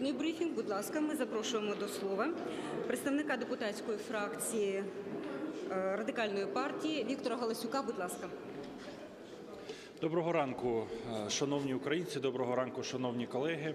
наступний брифінг. Будь ласка, ми запрошуємо до слова представника депутатської фракції е, радикальної партії Віктора Галасюка. Будь ласка. Доброго ранку, е, шановні українці. Доброго ранку, шановні колеги.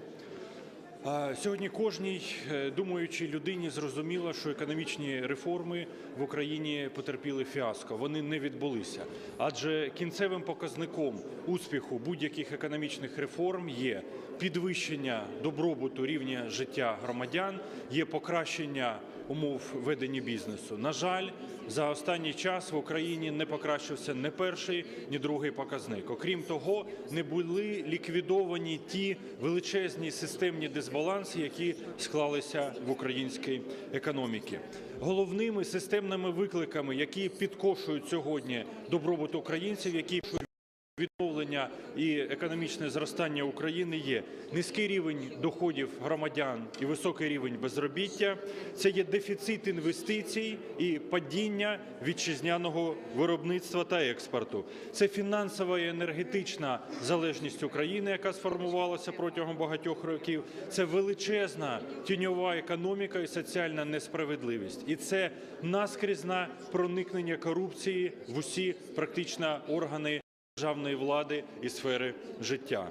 Сьогодні кожній е, думаючій людині зрозуміло, що економічні реформи в Україні потерпіли фіаско. Вони не відбулися. Адже кінцевим показником успіху будь-яких економічних реформ є підвищення добробуту рівня життя громадян, є покращення умов ведення бізнесу. На жаль, за останній час в Україні не покращився не перший, ні другий показник. Окрім того, не були ліквідовані ті величезні системні дисбаланси, які склалися в українській економіці. Головними системними викликами, які підкошують сьогодні добробут українців, які відновлення і економічне зростання України є низький рівень доходів громадян і високий рівень безробіття. Це є дефіцит інвестицій і падіння вітчизняного виробництва та експорту. Це фінансова і енергетична залежність України, яка сформувалася протягом багатьох років. Це величезна тіньова економіка і соціальна несправедливість. І це наскрізне проникнення корупції в усі практично органи державної влади і сфери життя.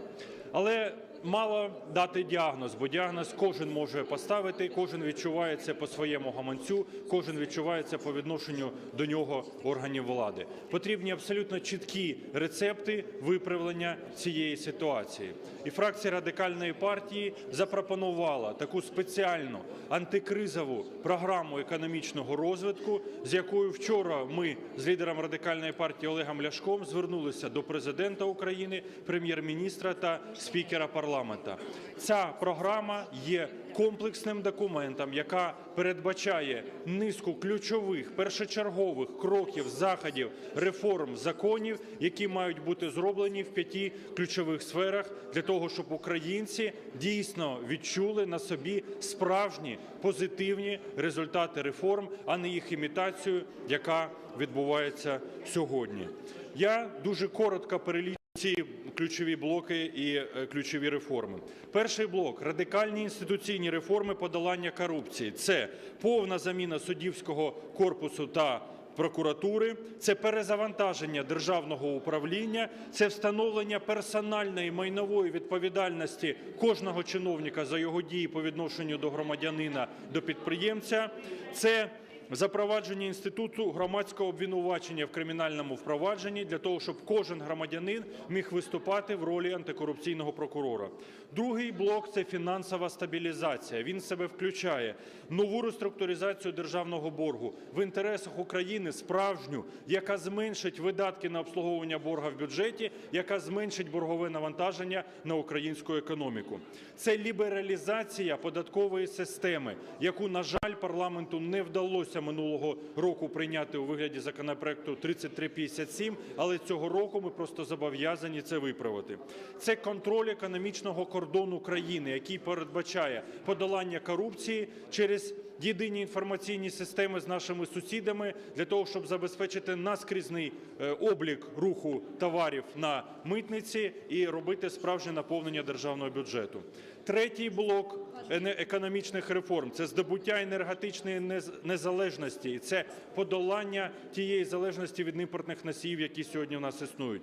Але мало дати діагноз, бо діагноз кожен може поставити, кожен відчуває це по своєму гаманцю, кожен відчуває це по відношенню до нього органів влади. Потрібні абсолютно чіткі рецепти виправлення цієї ситуації. І фракція радикальної партії запропонувала таку спеціальну антикризову програму економічного розвитку, з якою вчора ми з лідером радикальної партії Олегом Ляшком звернулися до президента України, прем'єр-міністра та спікера парламента. Ця програма є комплексним документом, яка передбачає низку ключових першочергових кроків, заходів, реформ, законів, які мають бути зроблені в п'яти ключових сферах для того, щоб українці дійсно відчули на собі справжні позитивні результати реформ, а не їх імітацію, яка відбувається сьогодні. Я дуже коротко перелічу ці ключові блоки і е, ключові реформи. Перший блок радикальні інституційні реформи подолання корупції. Це повна заміна суддівського корпусу та прокуратури, це перезавантаження державного управління, це встановлення персональної майнової відповідальності кожного чиновника за його дії по відношенню до громадянина, до підприємця. Це Запровадження інституту громадського обвинувачення в кримінальному впровадженні для того, щоб кожен громадянин міг виступати в ролі антикорупційного прокурора. Другий блок це фінансова стабілізація. Він себе включає нову реструктуризацію державного боргу в інтересах України справжню, яка зменшить видатки на обслуговування борга в бюджеті, яка зменшить боргове навантаження на українську економіку. Це лібералізація податкової системи, яку, на жаль, парламенту не вдалося минулого року прийняти у вигляді законопроекту 3357, але цього року ми просто зобов'язані це виправити. Це контроль економічного кордону країни, який передбачає подолання корупції через єдині інформаційні системи з нашими сусідами для того, щоб забезпечити наскрізний е, облік руху товарів на митниці і робити справжнє наповнення державного бюджету. Третій блок економічних реформ це здобуття енергетичної нез- незалежності, і це подолання тієї залежності від імпортних носіїв, які сьогодні у нас існують.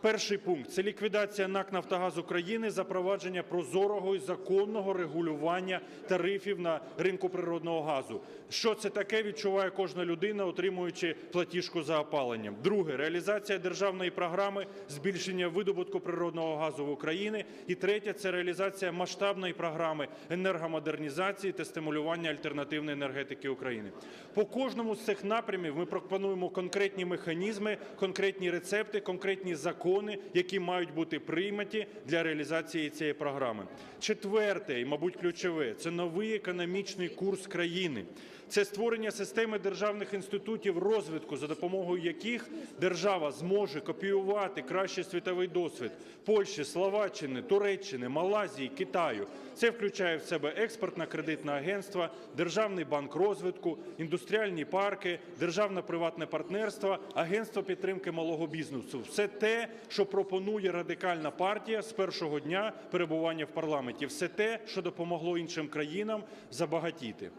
Перший пункт це ліквідація НАК «Нафтогаз України», запровадження прозорого і законного регулювання тарифів на ринку природного газу. Що це таке, відчуває кожна людина, отримуючи платіжку за опалення. Друге реалізація державної програми збільшення видобутку природного газу в Україні. І третє це реалізація масштабної програми енергомодернізації та стимулювання альтернативної енергетики України. По кожному з цих напрямів ми пропонуємо конкретні механізми, конкретні рецепти, конкретні закони, які мають бути прийняті для реалізації цієї програми. Четверте, і мабуть ключове, це новий економічний курс країни. Це створення системи державних інститутів розвитку, за допомогою яких держава зможе копіювати кращий світовий досвід Польщі, Словаччини, Туреччини, Малайзії, Китаю. Це включає в себе експортно-кредитне агентство, Державний банк розвитку, індустріальні парки, державне приватне партнерство, агентство підтримки малого бізнесу. Все те, що пропонує радикальна партія з першого дня перебування в парламенті. Все те, що допомогло іншим країнам забагатіти.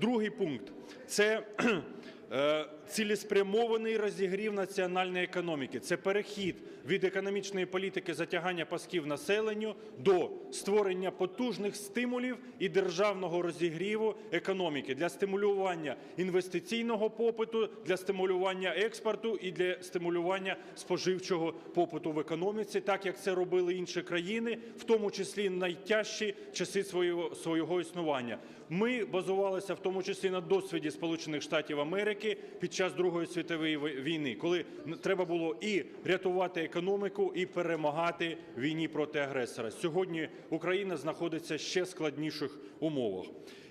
Другий пункт. Це е, цілеспрямований розігрів національної економіки. Це перехід від економічної політики затягання пасків населенню до створення потужних стимулів і державного розігріву економіки для стимулювання інвестиційного попиту, для стимулювання експорту і для стимулювання споживчого попиту в економіці, так як це робили інші країни, в тому числі найтяжчі часи свого, свого існування. Ми базувалися в тому числі на досвіді Сполучених Штатів Америки під час Другої світової війни, коли треба було і рятувати економіку, і перемагати війні проти агресора. Сьогодні Україна знаходиться в ще складніших умовах.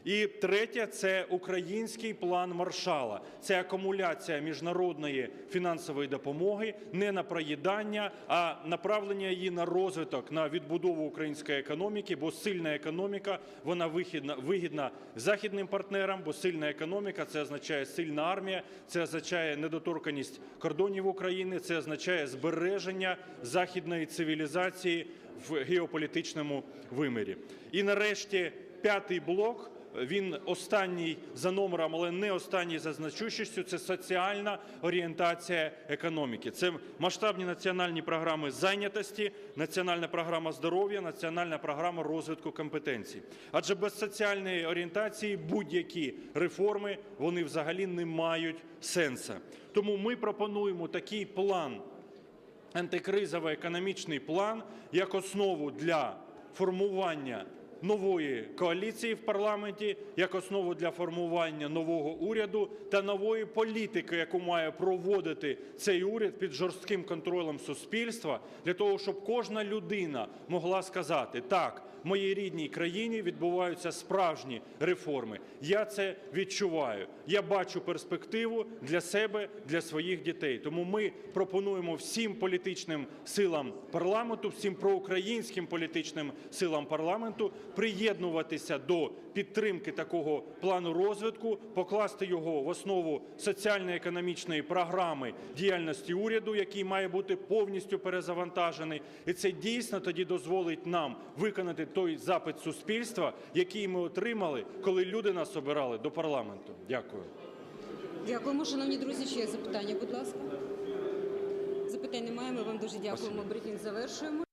І третє це український план Маршала. Це акумуляція міжнародної фінансової допомоги не на проїдання, а направлення її на розвиток, на відбудову української економіки, бо сильна економіка вона вигідна, вигідна західним партнерам, бо сильна економіка це означає сильна армія, це означає недоторканість кордонів України, це означає збереження західної цивілізації в геополітичному вимірі. І нарешті п'ятий блок. Він останній за номером, але не останній за значущістю. Це соціальна орієнтація економіки. Це масштабні національні програми зайнятості, національна програма здоров'я, національна програма розвитку компетенцій. Адже без соціальної орієнтації будь-які реформи вони взагалі не мають сенсу. Тому ми пропонуємо такий план антикризовий економічний план як основу для формування нової коаліції в парламенті, як основу для формування нового уряду та нової політики, яку має проводити цей уряд під жорстким контролем суспільства, для того, щоб кожна людина могла сказати так. Моїй рідній країні відбуваються справжні реформи. Я це відчуваю. Я бачу перспективу для себе, для своїх дітей. Тому ми пропонуємо всім політичним силам парламенту, всім проукраїнським політичним силам парламенту приєднуватися до підтримки такого плану розвитку, покласти його в основу соціально-економічної програми діяльності уряду, який має бути повністю перезавантажений. І це дійсно тоді дозволить нам виконати той запит суспільства, який ми отримали, коли люди нас обирали до парламенту. Дякую. Дякуємо, шановні друзі. Ще є запитання, будь ласка. Запитань немає. Ми вам дуже дякуємо. Брифінг завершуємо.